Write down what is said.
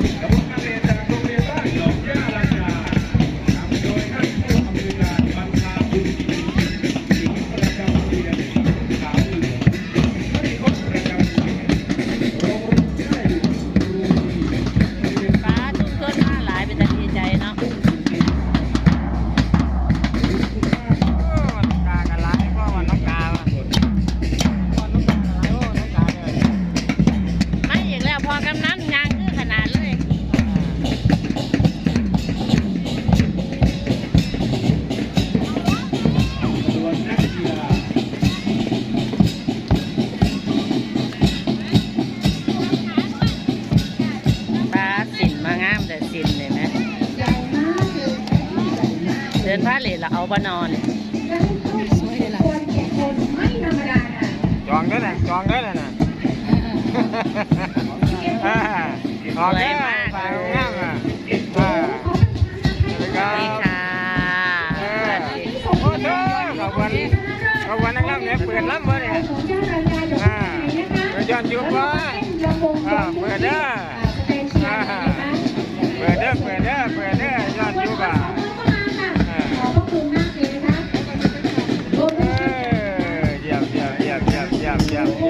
Vamos. เดินผ้าเหลละเอาบานอนจองด้วยนะจองด้วยนะนะจอาด้วยมากเลยสวัสดีค่ะโอ้โหขอบคุณขอบคุณนักล่ำเนี่ยเปิดล่ำเลยอ่าเปิดอนยุบว่าอ่าเปิดเด้อ yeah, yeah.